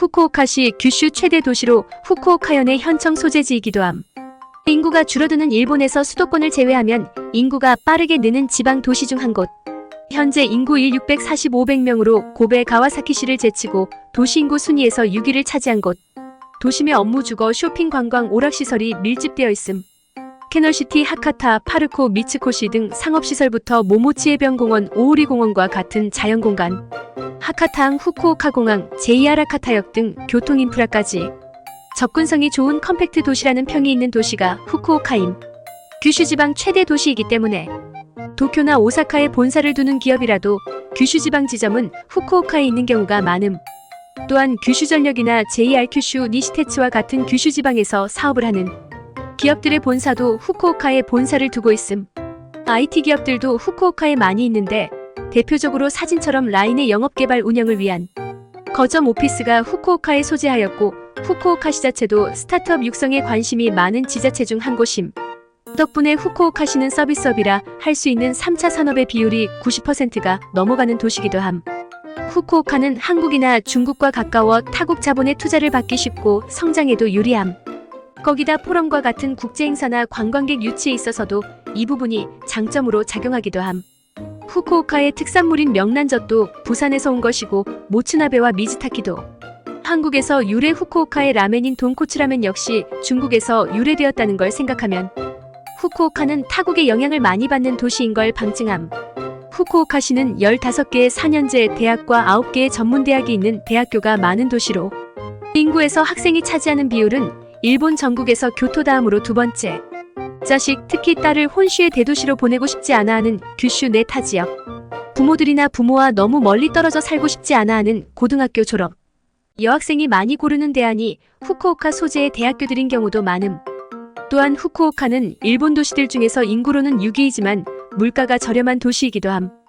후쿠오카시 규슈 최대 도시로 후쿠오카현의 현청 소재지이기도 함. 인구가 줄어드는 일본에서 수도권을 제외하면 인구가 빠르게 느는 지방 도시 중 한 곳. 현재 인구 1 645명으로 고베 가와사키시를 제치고 도시 인구 순위에서 6위를 차지한 곳. 도심의 업무 주거 쇼핑 관광 오락시설이 밀집되어 있음. 캐널시티 하카타, 파르코, 미츠코시 등 상업시설부터 모모치 해변공원, 오오리 공원과 같은 자연공간, 하카타항, 후쿠오카 공항, 제이아라카타역 등 교통 인프라까지 접근성이 좋은 컴팩트 도시라는 평이 있는 도시가 후쿠오카임. 규슈 지방 최대 도시이기 때문에 도쿄나 오사카에 본사를 두는 기업이라도 규슈 지방 지점은 후쿠오카에 있는 경우가 많음. 또한 규슈 전력이나 JR 규슈 니시테츠와 같은 규슈 지방에서 사업을 하는 기업들의 본사도 후쿠오카에 본사를 두고 있음. IT 기업들도 후쿠오카에 많이 있는데 대표적으로 사진처럼 라인의 영업개발 운영을 위한 거점 오피스가 후쿠오카에 소재하였고 후쿠오카시 자체도 스타트업 육성에 관심이 많은 지자체 중 한 곳임. 덕분에 후쿠오카시는 서비스업이라 할 수 있는 3차 산업의 비율이 90%가 넘어가는 도시기도 함. 후쿠오카는 한국이나 중국과 가까워 타국 자본의 투자를 받기 쉽고 성장에도 유리함. 거기다 포럼과 같은 국제행사나 관광객 유치에 있어서도 이 부분이 장점으로 작용하기도 함. 후쿠오카의 특산물인 명란젓도 부산에서 온 것이고 모츠나베와 미즈타키도 한국에서 유래 후쿠오카의 라멘인 돈코츠라멘 역시 중국에서 유래되었다는 걸 생각하면 후쿠오카는 타국의 영향을 많이 받는 도시인 걸 방증함. 후쿠오카시는 15개의 4년제 대학과 9개의 전문대학이 있는 대학교가 많은 도시로 인구에서 학생이 차지하는 비율은 일본 전국에서 교토 다음으로 두 번째. 자식, 특히 딸을 혼슈의 대도시로 보내고 싶지 않아 하는 규슈 내 타 지역. 부모들이나 부모와 너무 멀리 떨어져 살고 싶지 않아 하는 고등학교 졸업. 여학생이 많이 고르는 대안이 후쿠오카 소재의 대학교들인 경우도 많음. 또한 후쿠오카는 일본 도시들 중에서 인구로는 6위이지만 물가가 저렴한 도시이기도 함.